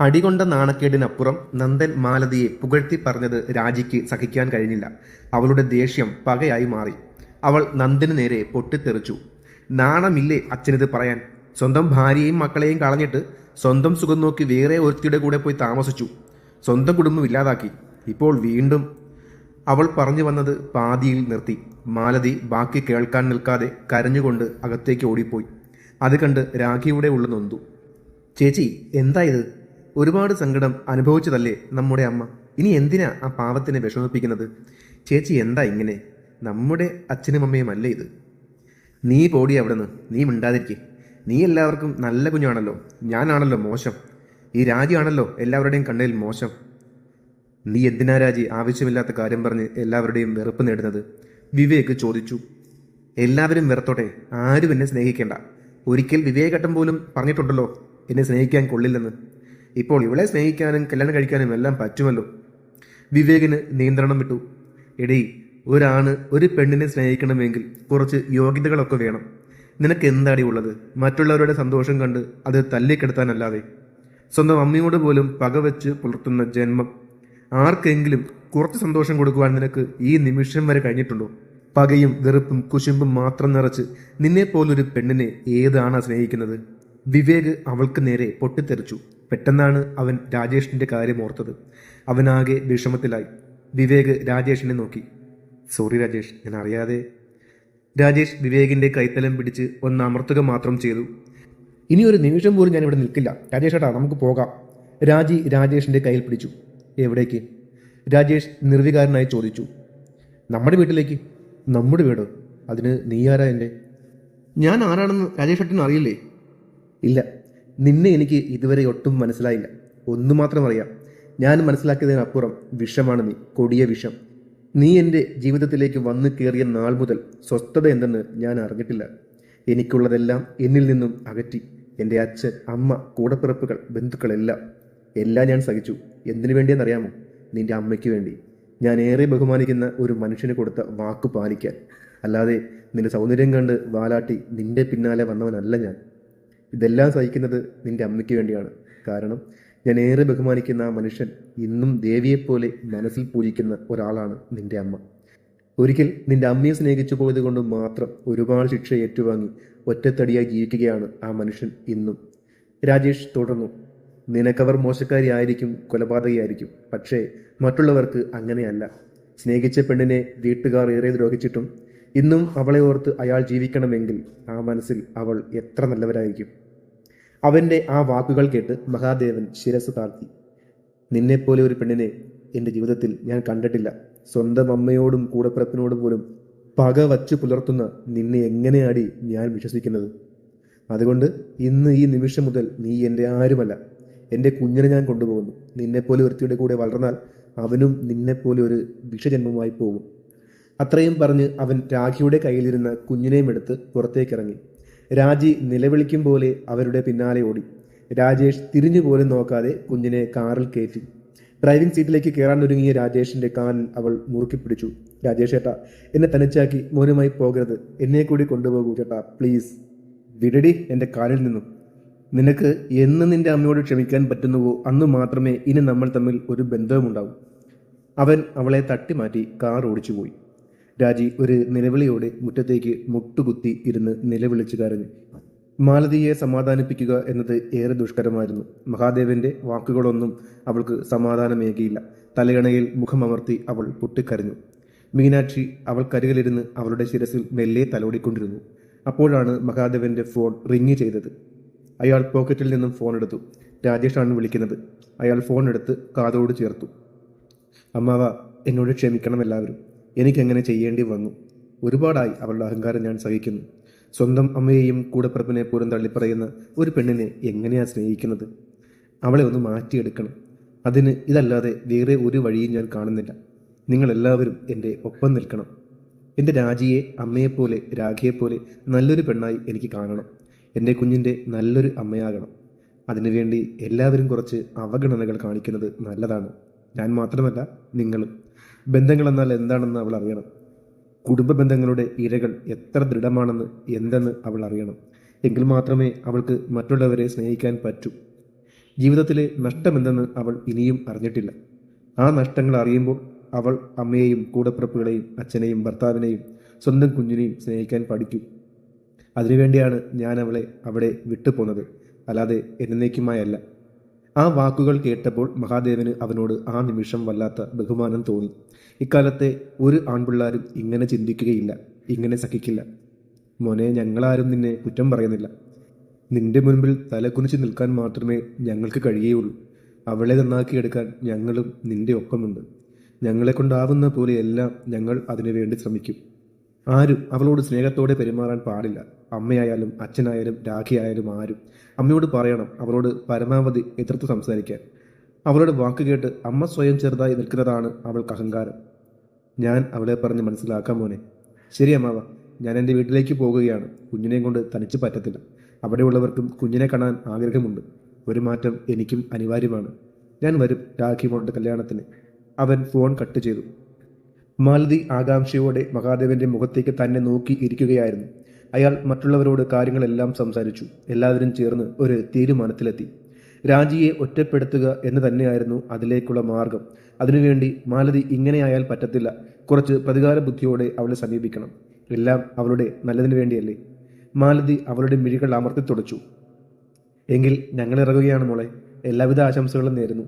അടികൊണ്ട നാണക്കേടിനപ്പുറം നന്ദൻ മാലതിയെ പുകഴ്ത്തി പറഞ്ഞത് രാജിക്ക് സഹിക്കാൻ കഴിഞ്ഞില്ല. അവളുടെ ദേഷ്യം പകയായി മാറി. അവൾ നന്ദന് നേരെ പൊട്ടിത്തെറിച്ചു. നാണമില്ലേ അച്ഛനിത് പറയാൻ? സ്വന്തം ഭാര്യയും മക്കളെയും കളഞ്ഞിട്ട് സ്വന്തം സുഖം നോക്കി വേറെ ഒരുത്തിയുടെ കൂടെ പോയി താമസിച്ചു. സ്വന്തം കുടുംബം ഇല്ലാതാക്കി. ഇപ്പോൾ വീണ്ടും അവൾ പറഞ്ഞു വന്നത് പാതിയിൽ നിർത്തി. മാലതി ബാക്കി കേൾക്കാൻ നിൽക്കാതെ കരഞ്ഞുകൊണ്ട് അകത്തേക്ക് ഓടിപ്പോയി. അത് കണ്ട് രാഖിയുടെ ഉള്ളു നൊന്തു. ചേച്ചി എന്താ ഇത്? ഒരുപാട് സങ്കടം അനുഭവിച്ചതല്ലേ നമ്മുടെ അമ്മ? ഇനി എന്തിനാ ആ പാവത്തിനെ വിഷമിപ്പിക്കുന്നത്? ചേച്ചി എന്താ ഇങ്ങനെ? നമ്മുടെ അച്ഛനും അമ്മയും അല്ലേ ഇത്? നീ പോടി അവിടെ നിന്ന് നീ മിണ്ടാതിരിക്കെ. നീ എല്ലാവർക്കും നല്ല കുഞ്ഞാണല്ലോ. ഞാനാണല്ലോ മോശം. ഈ രാജിയാണല്ലോ എല്ലാവരുടെയും കണ്ണിൽ മോശം. നീ എന്തിനാ രാജി ആവശ്യമില്ലാത്ത കാര്യം പറഞ്ഞ് എല്ലാവരുടെയും വെറുപ്പ് നേടുന്നത്? വിവേക് ചോദിച്ചു. എല്ലാവരും വെറുത്തോട്ടെ. ആരും എന്നെ സ്നേഹിക്കേണ്ട. ഒരിക്കൽ വിവേകട്ടം പോലും പറഞ്ഞിട്ടുണ്ടല്ലോ എന്നെ സ്നേഹിക്കാൻ കൊള്ളില്ലെന്ന്. ഇപ്പോൾ ഇവളെ സ്നേഹിക്കാനും കല്യാണം കഴിക്കാനും എല്ലാം പറ്റുമല്ലോ. വിവേകിന് നിയന്ത്രണം വിട്ടു. എടീ ഒരാണ് ഒരു പെണ്ണിനെ സ്നേഹിക്കണമെങ്കിൽ കുറച്ച് യോഗ്യതകളൊക്കെ വേണം. നിനക്ക് എന്താടി ഉള്ളത്? മറ്റുള്ളവരുടെ സന്തോഷം കണ്ട് അത് തല്ലിക്കെടുത്താനല്ലാതെ. സ്വന്തം അമ്മയോട് പോലും പകവെച്ച് പുലർത്തുന്ന ജന്മം. ആർക്കെങ്കിലും കുറച്ച് സന്തോഷം കൊടുക്കുവാൻ നിനക്ക് ഈ നിമിഷം വരെ കഴിഞ്ഞിട്ടുണ്ടോ? പകയും വെറുപ്പും കുശുമ്പും മാത്രം നിറച്ച് നിന്നെപ്പോലൊരു പെണ്ണിനെ ഏതാണ് സ്നേഹിക്കുന്നത്? വിവേക് അവൾക്ക് നേരെ പൊട്ടിത്തെറിച്ചു. പെട്ടെന്നാണ് അവൻ രാജേഷിന്റെ കാര്യം ഓർത്തത്. അവനാകെ വിഷമത്തിലായി. വിവേക് രാജേഷിനെ നോക്കി. സോറി രാജേഷ് ഞാൻ അറിയാതെ. രാജേഷ് വിവേകിന്റെ കൈത്തലം പിടിച്ച് ഒന്ന് അമർത്തുക മാത്രം ചെയ്തു. ഇനി ഒരു നിമിഷം പോലും ഞാൻ ഇവിടെ നിൽക്കില്ല. രാജേഷ് ഏട്ടാ നമുക്ക് പോകാം. രാജി രാജേഷിന്റെ കയ്യിൽ പിടിച്ചു. എവിടേക്ക്? രാജേഷ് നിർവികാരനായി ചോദിച്ചു. നമ്മുടെ വീട്ടിലേക്ക്. നമ്മുടെ വീട്? അതിന് നീ ആരാ എന്റെ ഞാൻ ആരാണെന്ന് രാജേഷ് ഏട്ടന് അറിയില്ലേ ഇല്ല. നിന്നെ എനിക്ക് ഇതുവരെ ഒട്ടും മനസ്സിലായില്ല. ഒന്നു മാത്രം അറിയാം. ഞാൻ മനസ്സിലാക്കിയതിനപ്പുറം വിഷമാണ് നീ കൊടിയ വിഷം. നീ എന്റെ ജീവിതത്തിലേക്ക് വന്നു കയറിയ നാൾ മുതൽ സ്വസ്ഥത എന്തെന്ന് ഞാൻ അറിഞ്ഞിട്ടില്ല. എനിക്കുള്ളതെല്ലാം എന്നിൽ നിന്നും അകറ്റി. എന്റെ അച്ഛൻ അമ്മ കൂടപ്പിറപ്പുകൾ ബന്ധുക്കളെല്ലാം. എല്ലാം ഞാൻ സഹിച്ചു. എന്തിനു വേണ്ടിയെന്നറിയാമോ നിന്റെ അമ്മയ്ക്ക് വേണ്ടി. ഞാൻ ഏറെ ബഹുമാനിക്കുന്ന ഒരു മനുഷ്യന് കൊടുത്ത വാക്ക് പാലിക്കാൻ. അല്ലാതെ നിന്റെ സൗന്ദര്യം കണ്ട് വാലാട്ടി നിന്റെ പിന്നാലെ വന്നവനല്ല ഞാൻ. ഇതെല്ലാം സഹിക്കുന്നത് നിന്റെ അമ്മയ്ക്ക് വേണ്ടിയാണ്. കാരണം ഞാൻ ഏറെ ബഹുമാനിക്കുന്ന ആ മനുഷ്യൻ ഇന്നും ദേവിയെപ്പോലെ മനസ്സിൽ പൂജിക്കുന്ന ഒരാളാണ് നിന്റെ അമ്മ. ഒരിക്കൽ നിന്റെ അമ്മയെ സ്നേഹിച്ചു പോയത് കൊണ്ട് മാത്രം ഒരുപാട് ശിക്ഷ ഏറ്റുവാങ്ങി ഒറ്റത്തടിയായി ജീവിക്കുകയാണ് ആ മനുഷ്യൻ ഇന്നും. രാജേഷ് തുടർന്നു. നിനക്കവർ മോശക്കാരിയായിരിക്കും കൊലപാതകയായിരിക്കും. പക്ഷേ മറ്റുള്ളവർക്ക് അങ്ങനെയല്ല. സ്നേഹിച്ച പെണ്ണിനെ വീട്ടുകാർ ഏറെ ദ്രോഹിച്ചിട്ടും ഇന്നും അവളെ ഓർത്ത് അയാൾ ജീവിക്കണമെങ്കിൽ ആ മനസ്സിൽ അവൾ എത്ര നല്ലവരായിരിക്കും. അവന്റെ ആ വാക്കുകൾ കേട്ട് മഹാദേവൻ ശിരസ് താഴ്ത്തി. നിന്നെപ്പോലെ ഒരു പെണ്ണിനെ എന്റെ ജീവിതത്തിൽ ഞാൻ കണ്ടിട്ടില്ല. സ്വന്തം അമ്മയോടും കൂടപ്പിറപ്പിനോടും പോലും പക വച്ച് പുലർത്തുന്ന നിന്നെ എങ്ങനെയാടി ഞാൻ വിശ്വസിക്കുന്നത്? അതുകൊണ്ട് ഇന്ന് ഈ നിമിഷം മുതൽ നീ എന്റെ ആരുമല്ല. എന്റെ കുഞ്ഞിനെ ഞാൻ കൊണ്ടുപോകുന്നു. നിന്നെപ്പോലെ ഒരുത്തിയുടെ കൂടെ വളർന്നാൽ അവനും നിന്നെപ്പോലെ ഒരു വിഷജന്മമായി പോകും. അത്രയും പറഞ്ഞ് അവൻ രാഖിയുടെ കയ്യിലിരുന്ന കുഞ്ഞിനെയും എടുത്ത് പുറത്തേക്കിറങ്ങി. രാജി നിലവിളിക്കും പോലെ അവരുടെ പിന്നാലെ ഓടി. രാജേഷ് തിരിഞ്ഞു പോലും നോക്കാതെ കുഞ്ഞിനെ കാറിൽ കയറ്റി. ഡ്രൈവിംഗ് സീറ്റിലേക്ക് കയറാൻ ഒരുങ്ങിയ രാജേഷിന്റെ കാലിൽ അവൾ മുറുക്കി പിടിച്ചു രാജേഷ് ചേട്ടാ എന്നെ തനിച്ചാക്കി മോനുമായി പോകരുത്. എന്നെ കൂടി കൊണ്ടുപോകൂ ചേട്ടാ പ്ലീസ്. വിടടി എന്റെ കാലിൽ നിന്നും. നിനക്ക് എന്ന് നിന്റെ അമ്മയോട് ക്ഷമിക്കാൻ പറ്റുന്നുവോ അന്ന് മാത്രമേ ഇനി നമ്മൾ തമ്മിൽ ഒരു ബന്ധവുമുണ്ടാവൂ. അവൻ അവളെ തട്ടിമാറ്റി കാർ ഓടിച്ചുപോയി. രാജി ഒരു നിലവിളിയോടെ മുറ്റത്തേക്ക് മുട്ടുകുത്തി ഇരുന്ന് നിലവിളിച്ചു കരഞ്ഞു. മാലതിയെ സമാധാനിപ്പിക്കുക എന്നത് ഏറെ ദുഷ്കരമായിരുന്നു. മഹാദേവന്റെ വാക്കുകളൊന്നും അവൾക്ക് സമാധാനമേകിയില്ല. തലയണയിൽ മുഖമമർത്തി അവൾ പൊട്ടിക്കരഞ്ഞു. മീനാക്ഷി അവൾ അവൾക്കരികിലിരുന്ന് അവളുടെ ശിരസിൽ മെല്ലെ തലോടിക്കൊണ്ടിരുന്നു. അപ്പോഴാണ് മഹാദേവന്റെ ഫോൺ റിങ് ചെയ്തത്. അയാൾ പോക്കറ്റിൽ നിന്നും ഫോൺ എടുത്തു. രാജേഷാണ് വിളിക്കുന്നത്. അയാൾ ഫോൺ എടുത്ത് കാതോട് ചേർത്തു. അമ്മാവ എന്നോട് ക്ഷമിക്കണം എല്ലാവരും. എനിക്കങ്ങനെ ചെയ്യേണ്ടി വന്നു. ഒരുപാടായി അവളുടെ അഹങ്കാരം ഞാൻ സഹിക്കുന്നു. സ്വന്തം അമ്മയെയും കൂടപ്പിറപ്പിനെ പോലും തള്ളിപ്പറയുന്ന ഒരു പെണ്ണിനെ എങ്ങനെയാണ് സ്നേഹിക്കുന്നത്? അവളെ ഒന്ന് മാറ്റിയെടുക്കണം. അതിന് ഇതല്ലാതെ വേറെ ഒരു വഴിയും ഞാൻ കാണുന്നില്ല. നിങ്ങളെല്ലാവരും എന്റെ ഒപ്പം നിൽക്കണം. എന്റെ രാജിയെ അമ്മയെപ്പോലെ രാഖിയെപ്പോലെ നല്ലൊരു പെണ്ണായി എനിക്ക് കാണണം. എന്റെ കുഞ്ഞിന്റെ നല്ലൊരു അമ്മയാകണം. അതിനുവേണ്ടി എല്ലാവരും കുറച്ച് അവഗണനകൾ കാണിക്കുന്നത് നല്ലതാണ്. ഞാൻ മാത്രമല്ല നിങ്ങളും. ബന്ധങ്ങളെന്നാൽ എന്താണെന്ന് അവൾ അറിയണം. കുടുംബ ബന്ധങ്ങളുടെ ഇരകൾ എത്ര ദൃഢമാണെന്ന് എന്തെന്ന് അവൾ അറിയണം. എങ്കിൽ മാത്രമേ അവൾക്ക് മറ്റുള്ളവരെ സ്നേഹിക്കാൻ പറ്റൂ. ജീവിതത്തിലെ നഷ്ടമെന്തെന്ന് അവൾ ഇനിയും അറിഞ്ഞിട്ടില്ല. ആ നഷ്ടങ്ങൾ അറിയുമ്പോൾ അവൾ അമ്മയെയും കൂടപ്പിറപ്പുകളെയും അച്ഛനെയും ഭർത്താവിനെയും സ്വന്തം കുഞ്ഞിനെയും സ്നേഹിക്കാൻ പഠിക്കും. അതിനുവേണ്ടിയാണ് ഞാൻ അവളെ അവിടെ വിട്ടുപോന്നത്. അല്ലാതെ എന്നേക്കുമായല്ല. ആ വാക്കുകൾ കേട്ടപ്പോൾ മഹാദേവന് അവനോട് ആ നിമിഷം വല്ലാത്ത ബഹുമാനം തോന്നി. ഇക്കാലത്തെ ഒരു ആൺപിള്ളാരും ഇങ്ങനെ ചിന്തിക്കുകയില്ല ഇങ്ങനെ സഹിക്കില്ല. മോനെ ഞങ്ങളാരും നിന്നെ കുറ്റം പറയുന്നില്ല. നിന്റെ മുൻപിൽ തലകുനിച്ച് നിൽക്കാൻ മാത്രമേ ഞങ്ങൾക്ക് കഴിയുകയുള്ളൂ. അവളെ നന്നാക്കിയെടുക്കാൻ ഞങ്ങളും നിന്റെ ഒപ്പമുണ്ട്. ഞങ്ങളെ കൊണ്ടാവുന്ന പോലെയെല്ലാം ഞങ്ങൾ അതിനുവേണ്ടി ശ്രമിക്കും. ആരും അവളോട് സ്നേഹത്തോടെ പെരുമാറാൻ പാടില്ല. അമ്മയായാലും അച്ഛനായാലും രാഖിയായാലും ആരും അമ്മയോട് പറയണം അവളോട് പരമാവധി എതിർത്ത് സംസാരിക്കാൻ. അവളുടെ വാക്ക് കേട്ട് അമ്മ സ്വയം ചെറുതായി നിൽക്കുന്നതാണ് അവൾക്ക് അഹങ്കാരം. ഞാൻ അവളെ പറഞ്ഞ് മനസ്സിലാക്കാൻ മോനെ. ശരി അമ്മാവ ഞാൻ എന്റെ വീട്ടിലേക്ക് പോകുകയാണ്. കുഞ്ഞിനെയും കൊണ്ട് തനിച്ച് പറ്റത്തില്ല. അവിടെയുള്ളവർക്കും കുഞ്ഞിനെ കാണാൻ ആഗ്രഹമുണ്ട്. ഒരു മാറ്റം എനിക്കും അനിവാര്യമാണ്. ഞാൻ വരും രാഖി മോളുടെ കല്യാണത്തിന്. അവൻ ഫോൺ കട്ട് ചെയ്തു. മാലതി ആകാംക്ഷയോടെ മഹാദേവന്റെ മുഖത്തേക്ക് തന്നെ നോക്കി ഇരിക്കുകയായിരുന്നു. അയാൾ മറ്റുള്ളവരോട് കാര്യങ്ങളെല്ലാം സംസാരിച്ചു. എല്ലാവരും ചേർന്ന് ഒരു തീരുമാനത്തിലെത്തി. രാജിയെ ഒറ്റപ്പെടുത്തുക എന്ന് തന്നെയായിരുന്നു അതിലേക്കുള്ള മാർഗം. അതിനുവേണ്ടി മാലതി ഇങ്ങനെയായാൽ പറ്റത്തില്ല. കുറച്ച് പ്രതികാര ബുദ്ധിയോടെ അവളെ സമീപിക്കണം. എല്ലാം അവളുടെ നല്ലതിനു വേണ്ടിയല്ലേ. മാലതി അവളുടെ മിഴികൾ അമർത്തി തുടച്ചു. എങ്കിൽ ഞങ്ങൾ ഇറങ്ങുകയാണ് മോളെ. എല്ലാവിധ ആശംസകളും നേരുന്നു.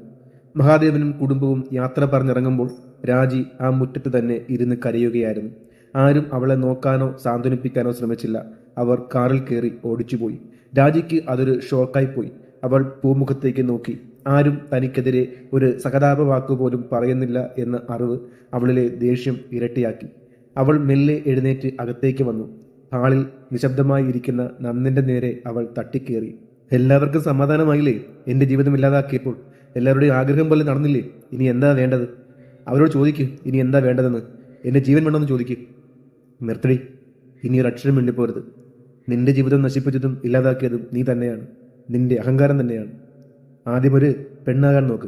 മഹാദേവനും കുടുംബവും യാത്ര പറഞ്ഞിറങ്ങുമ്പോൾ രാജി ആ മുറ്റത്ത് തന്നെ ഇരുന്ന് കരയുകയായിരുന്നു. ആരും അവളെ നോക്കാനോ സാന്ത്വനിപ്പിക്കാനോ ശ്രമിച്ചില്ല. അവർ കാറിൽ കയറി ഓടിച്ചുപോയി. രാജിക്ക് അതൊരു ഷോക്കായി പോയി അവൾ പൂമുഖത്തേക്ക് നോക്കി. ആരും തനിക്കെതിരെ ഒരു സഹതാപ വാക്കുപോലും പറയുന്നില്ല എന്ന അറിവ് അവളിലെ ദേഷ്യം ഇരട്ടിയാക്കി. അവൾ മെല്ലെ എഴുന്നേറ്റ് അകത്തേക്ക് വന്നു. ഹാളിൽ നിശബ്ദമായി ഇരിക്കുന്ന നന്ദിന്റെ നേരെ അവൾ തട്ടിക്കേറി. എല്ലാവർക്കും സമാധാനമായില്ലേ? എന്റെ ജീവിതം ഇല്ലാതാക്കിയപ്പോൾ. എല്ലാവരുടെയും ആഗ്രഹം പോലെ നടന്നില്ലേ? ഇനി എന്താ വേണ്ടത്? അവരോട് ചോദിക്കും ഇനി എന്താ വേണ്ടതെന്ന്. എന്റെ ജീവൻ വേണമെന്ന് ചോദിക്കും. നിർത്തടി. ഇനി ഒരു അക്ഷരം മിണ്ടിപ്പോരുത്. നിന്റെ ജീവിതം നശിപ്പിച്ചതും ഇല്ലാതാക്കിയതും നീ തന്നെയാണ്. നിന്റെ അഹങ്കാരം തന്നെയാണ്. ആദ്യം ഒരു പെണ്ണാകാൻ നോക്ക്.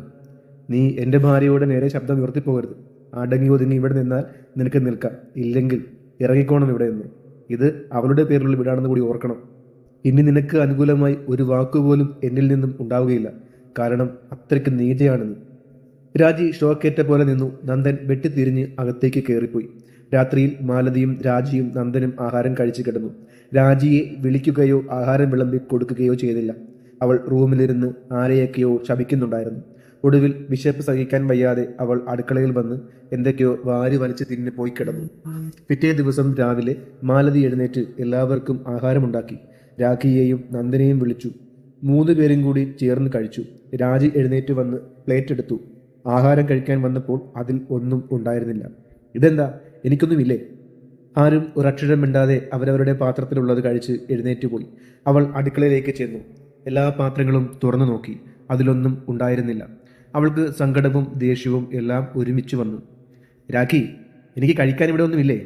നീ എന്റെ ഭാര്യയോട് നേരെ ശബ്ദം ഉയർത്തിപ്പോകരുത്. അടങ്ങി ഒതുങ്ങി ഇവിടെ നിന്നാൽ നിനക്ക് നിൽക്കാം. ഇല്ലെങ്കിൽ ഇറങ്ങിക്കോണം ഇവിടെ നിന്ന്. ഇത് അവളുടെ പേരിലുള്ള വീടാണെന്ന് കൂടി ഓർക്കണം. ഇനി നിനക്ക് അനുകൂലമായി ഒരു വാക്കുപോലും എന്നിൽ നിന്നും ഉണ്ടാവുകയില്ല. കാരണം അത്രയ്ക്ക് നീചയാണ് രാജി ഷോക്കേറ്റ പോലെ നിന്നു. നന്ദൻ വെട്ടിത്തിരിഞ്ഞ് അകത്തേക്ക് കയറിപ്പോയി രാത്രിയിൽ മാലതിയും രാജിയും നന്ദനും ആഹാരം കഴിച്ചു കിടന്നു. രാജിയെ വിളിക്കുകയോ ആഹാരം വിളമ്പി കൊടുക്കുകയോ ചെയ്തില്ല. അവൾ റൂമിലിരുന്ന് ആരെയൊക്കെയോ ശപിക്കുന്നുണ്ടായിരുന്നു. ഒടുവിൽ വിശപ്പ് സഹിക്കാൻ വയ്യാതെ അവൾ അടുക്കളയിൽ വന്ന് എന്തൊക്കെയോ വാരി വലിച്ച് തിന്ന് പോയി കിടന്നു. പിറ്റേ ദിവസം രാവിലെ മാലതി എഴുന്നേറ്റ് എല്ലാവർക്കും ആഹാരമുണ്ടാക്കി. രാഖിയെയും നന്ദനെയും വിളിച്ചു. മൂന്ന് പേരും കൂടി ചേർന്ന് കഴിച്ചു. രാജി എഴുന്നേറ്റ് വന്ന് പ്ലേറ്റ് എടുത്തു. ആഹാരം കഴിക്കാൻ വന്നപ്പോൾ അതിൽ ഒന്നും ഉണ്ടായിരുന്നില്ല. ഇതെന്താ? എനിക്കൊന്നുമില്ലേ? ആരും ഒരക്ഷരം മിണ്ടാതെ അവരവരുടെ പാത്രത്തിലുള്ളത് കഴിച്ച് എഴുന്നേറ്റുപോയി. അവൾ അടുക്കളയിലേക്ക് ചെന്നു. എല്ലാ പാത്രങ്ങളും തുറന്നു നോക്കി. അതിലൊന്നും ഉണ്ടായിരുന്നില്ല. അവൾക്ക് സങ്കടവും ദേഷ്യവും എല്ലാം ഒരുമിച്ച് വന്നു. രാഖി എനിക്ക് കഴിക്കാൻ ഇവിടെ ഒന്നുമില്ലേ?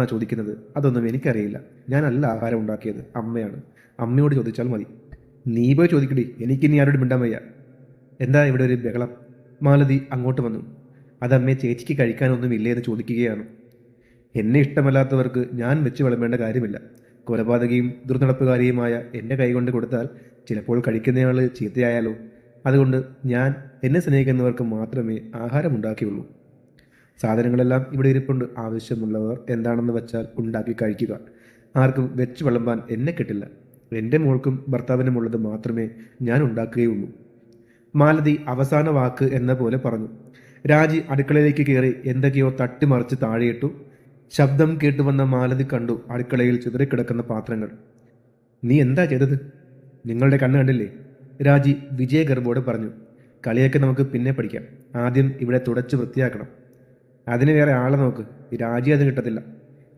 ആ ചോദിക്കുന്നത്. അതൊന്നും എനിക്കറിയില്ല. ഞാനല്ല ആഹാരം ഉണ്ടാക്കിയത് അമ്മയാണ്. അമ്മയോട് ചോദിച്ചാൽ മതി. നീ പോയി ചോദിക്കടി. എനിക്കിനി ആരോട് മിണ്ടാൻ വയ്യ. എന്താ ഇവിടെ ഒരു ബഹളം? മാലതി അങ്ങോട്ട് വന്നു. അതമ്മേ ചേച്ചിക്ക് കഴിക്കാനൊന്നുമില്ലേ എന്ന് ചോദിക്കുകയാണ്. എന്നെ ഇഷ്ടമല്ലാത്തവർക്ക് ഞാൻ വെച്ച് വിളമ്പേണ്ട കാര്യമില്ല. കൊലപാതകയും ദുർനടപ്പുകാരിയുമായ എന്റെ കൈകൊണ്ട് കൊടുത്താൽ ചിലപ്പോൾ കഴിക്കുന്നയാൾ ചീത്തയായാലോ? അതുകൊണ്ട് ഞാൻ എന്നെ സ്നേഹിക്കുന്നവർക്ക് മാത്രമേ ആഹാരം ഉണ്ടാക്കിയുള്ളൂ സാധനങ്ങളെല്ലാം ഇവിടെ ഇരിപ്പുണ്ട്. ആവശ്യമുള്ളവർ എന്താണെന്ന് വെച്ചാൽ ഉണ്ടാക്കി കഴിക്കുക. ആർക്കും വെച്ച് വിളമ്പാൻ എന്നെ കിട്ടില്ല. എന്റെ മോൾക്കും ഭർത്താവിനുമുള്ളത് മാത്രമേ ഞാൻ ഉണ്ടാക്കുകയുള്ളൂ. മാലതി അവസാന വാക്ക് എന്ന പോലെ പറഞ്ഞു. രാജി അടുക്കളയിലേക്ക് കയറി എന്തൊക്കെയോ തട്ടിമറിച്ച് താഴെയിട്ടു ശബ്ദം കേട്ടുവന്ന മാലതി കണ്ടു അടുക്കളയിൽ ചിതറിക്കിടക്കുന്ന പാത്രങ്ങൾ. നീ എന്താ ചെയ്തത്? നിങ്ങളുടെ കണ്ണ് കണ്ടില്ലേ? രാജി വിജയഗർഭോട് പറഞ്ഞു. കളിയൊക്കെ നമുക്ക് പിന്നെ പഠിക്കാം. ആദ്യം ഇവിടെ തുടച്ച് വൃത്തിയാക്കണം. അതിന് വേറെ ആളെ നോക്ക്. രാജി അത് കിട്ടത്തില്ല.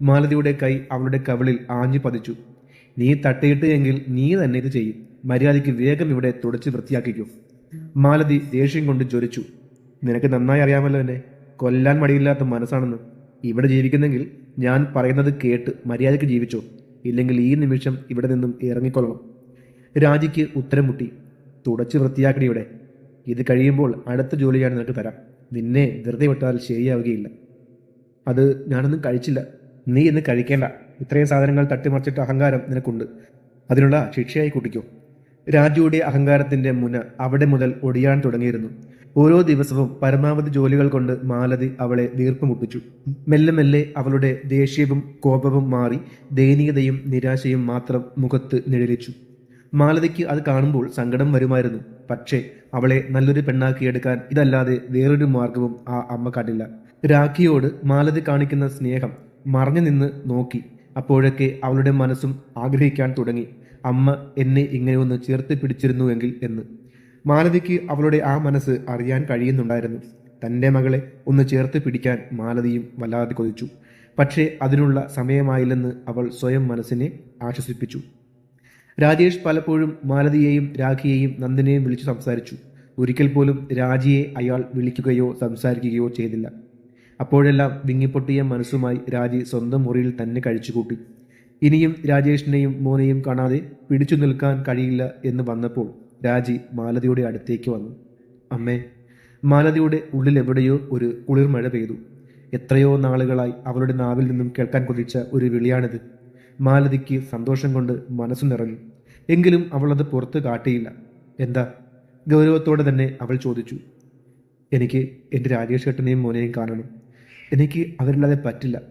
മാലതിയുടെ കൈ അവളുടെ കവിളിൽ ആഞ്ഞു പതിച്ചു. നീ തട്ടിയിട്ട് എങ്കിൽ നീ തന്നെ ഇത് ചെയ്യും. മര്യാദയ്ക്ക് വേഗം ഇവിടെ തുടച്ച് വൃത്തിയാക്കിക്കൂ. മാലതി ദേഷ്യം കൊണ്ട് ജ്വലിച്ചു. നിനക്ക് നന്നായി അറിയാമല്ലോ എന്നെ. കൊല്ലാൻ മടിയില്ലാത്ത മനസ്സാണെന്ന്. ഇവിടെ ജീവിക്കുന്നെങ്കിൽ ഞാൻ പറയുന്നത് കേട്ട് മര്യാദയ്ക്ക് ജീവിച്ചോ. ഇല്ലെങ്കിൽ ഈ നിമിഷം ഇവിടെ നിന്നും ഇറങ്ങിക്കൊള്ളണം. രാജിക്ക് ഉത്തരം മുട്ടി. തുടച്ച് വൃത്തിയാക്കടി ഇവിടെ. ഇത് കഴിയുമ്പോൾ അടുത്ത ജോലി ഞാൻ നിനക്ക് തരാം. നിന്നെ വെറുതെ വിട്ടാൽ ശരിയാവുകയില്ല. അത് ഞാനൊന്നും കഴിച്ചില്ല. നീ ഇന്ന് കഴിക്കേണ്ട. ഇത്രയും സാധനങ്ങൾ തട്ടിമറിച്ചിട്ട് അഹങ്കാരം നിനക്കുണ്ട്. അതിനുള്ള ശിക്ഷയായി കൂട്ടിക്കോ. രാജുയുടെ അഹങ്കാരത്തിന്റെ മുന അവിടെ മുതൽ ഒടിയാൻ തുടങ്ങിയിരുന്നു. ഓരോ ദിവസവും പരമാവധി ജോലികൾ കൊണ്ട് മാലതി അവളെ വീർപ്പുമുട്ടിച്ചു. മെല്ലെ മെല്ലെ അവളുടെ ദേഷ്യവും കോപവും മാറി ദയനീയതയും നിരാശയും മാത്രം മുഖത്ത് നിഴലിച്ചു. മാലതിക്ക് അത് കാണുമ്പോൾ സങ്കടം വരുമായിരുന്നു. പക്ഷേ അവളെ നല്ലൊരു പെണ്ണാക്കിയെടുക്കാൻ ഇതല്ലാതെ വേറൊരു മാർഗവും ആ അമ്മ കണ്ടില്ല. രാഖിയോട് മാലതി കാണിക്കുന്ന സ്നേഹം മറഞ്ഞു നിന്ന് നോക്കി. അപ്പോഴൊക്കെ അവളുടെ മനസ്സും ആഗ്രഹിക്കാൻ തുടങ്ങി. അമ്മ എന്നെ ഇങ്ങനെ ഒന്ന് ചേർത്ത് പിടിച്ചിരുന്നുവെങ്കിൽ എന്ന്. മാലതിക്ക് അവളുടെ ആ മനസ്സ് അറിയാൻ കഴിയുന്നുണ്ടായിരുന്നു. തന്റെ മകളെ ഒന്ന് ചേർത്ത് പിടിക്കാൻ മാലതിയും വല്ലാതെ കൊതിച്ചു. പക്ഷേ അതിനുള്ള സമയമായില്ലെന്ന് അവൾ സ്വയം മനസ്സിനെ ആശ്വസിപ്പിച്ചു. രാജേഷ് പലപ്പോഴും മാലതിയെയും രാഖിയെയും നന്ദിനെയും വിളിച്ചു സംസാരിച്ചു. ഒരിക്കൽ പോലും രാജിയെ അയാൾ വിളിക്കുകയോ സംസാരിക്കുകയോ ചെയ്തില്ല. അപ്പോഴെല്ലാം വിങ്ങിപ്പൊട്ടിയ മനസ്സുമായി രാജി സ്വന്തം മുറിയിൽ തന്നെ കഴിച്ചുകൂട്ടി. ഇനിയും രാജേഷിനെയും മോനെയും കാണാതെ പിടിച്ചു നിൽക്കാൻ കഴിയില്ല എന്ന് വന്നപ്പോൾ രാജി മാലതിയുടെ അടുത്തേക്ക് വന്നു. അമ്മേ മാലതിയുടെ ഉള്ളിൽ എവിടെയോ ഒരു കുളിർമഴ പെയ്തു. എത്രയോ നാളുകളായി അവളുടെ നാവിൽ നിന്നും കേൾക്കാൻ കൊതിച്ച ഒരു വിളിയാണിത്. മാലതിക്ക് സന്തോഷം കൊണ്ട് മനസ്സു നിറഞ്ഞു. എങ്കിലും അവൾ അത് പുറത്ത് കാട്ടിയില്ല. എന്താ? ഗൗരവത്തോടെ തന്നെ അവൾ ചോദിച്ചു. എനിക്ക് എന്റെ രാജേഷ് ഏട്ടനെയും മോനെയും കാണണം. എനിക്ക് അവരില്ലാതെ പറ്റില്ല.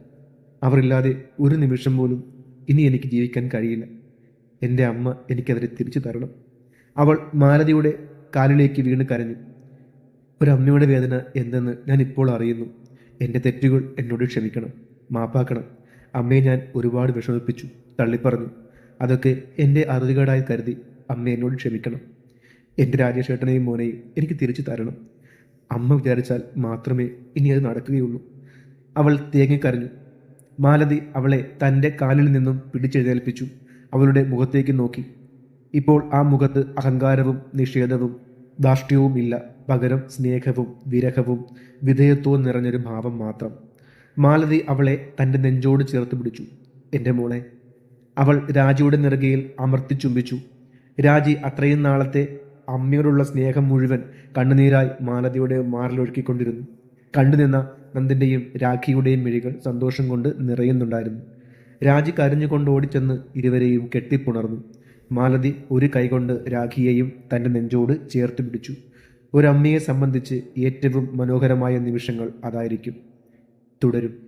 അവരില്ലാതെ ഒരു നിമിഷം പോലും ഇനി എനിക്ക് ജീവിക്കാൻ കഴിയില്ല. എന്റെ അമ്മ എനിക്കവരെ തിരിച്ചു തരണം. അവൾ മാലതിയുടെ കാലിലേക്ക് വീണ് കരഞ്ഞു. ഒരമ്മയുടെ വേദന എന്തെന്ന് ഞാൻ ഇപ്പോൾ അറിയുന്നു. എന്റെ തെറ്റുകൾ എന്നോട് ക്ഷമിക്കണം മാപ്പാക്കണം. അമ്മയെ ഞാൻ ഒരുപാട് വിഷമിപ്പിച്ചു തള്ളിപ്പറഞ്ഞു. അതൊക്കെ എന്റെ അറുതികേടായി കരുതി അമ്മ എന്നോട് ക്ഷമിക്കണം. എന്റെ രാജേഷേട്ടനെയും മോനെയും എനിക്ക് തിരിച്ചു തരണം. അമ്മ വിചാരിച്ചാൽ മാത്രമേ ഇനി അത് നടക്കുകയുള്ളൂ. അവൾ തേങ്ങിക്കരഞ്ഞു മാലതി അവളെ തന്റെ കാലിൽ നിന്നും പിടിച്ചെഴുന്നേൽപ്പിച്ചു. അവളുടെ മുഖത്തേക്ക് നോക്കി ഇപ്പോൾ ആ മുഖത്ത് അഹങ്കാരവും നിഷേധവും ധാർഷ്ട്യവുമില്ല. പകരം സ്നേഹവും വിരഹവും വിധേയത്വവും നിറഞ്ഞൊരു ഭാവം മാത്രം. മാലതി അവളെ തന്റെ നെഞ്ചോട് ചേർത്ത് പിടിച്ചു. എന്റെ മോളെ അവൾ രാജിയുടെ നെറുകയിൽ അമർത്തി ചുംബിച്ചു. രാജി അത്രയും നാളത്തെ അമ്മയോടുള്ള സ്നേഹം മുഴുവൻ കണ്ണുനീരായി മാലതിയുടെ മാറിലൊഴുക്കിക്കൊണ്ടിരുന്നു. കണ്ടുനിന്ന നന്ദിന്റെയും രാഖിയുടെയും മിഴികൾ സന്തോഷം കൊണ്ട് നിറയുന്നുണ്ടായിരുന്നു. രാജി കരഞ്ഞുകൊണ്ട് ഓടിച്ചെന്ന് ഇരുവരെയും കെട്ടിപ്പുണർന്നു. മാലതി ഒരു കൈകൊണ്ട് രാഖിയെയും തന്റെ നെഞ്ചോട് ചേർത്ത് പിടിച്ചു. ഒരമ്മയെ സംബന്ധിച്ച് ഏറ്റവും മനോഹരമായ നിമിഷങ്ങൾ അതായിരിക്കും. തുടരും.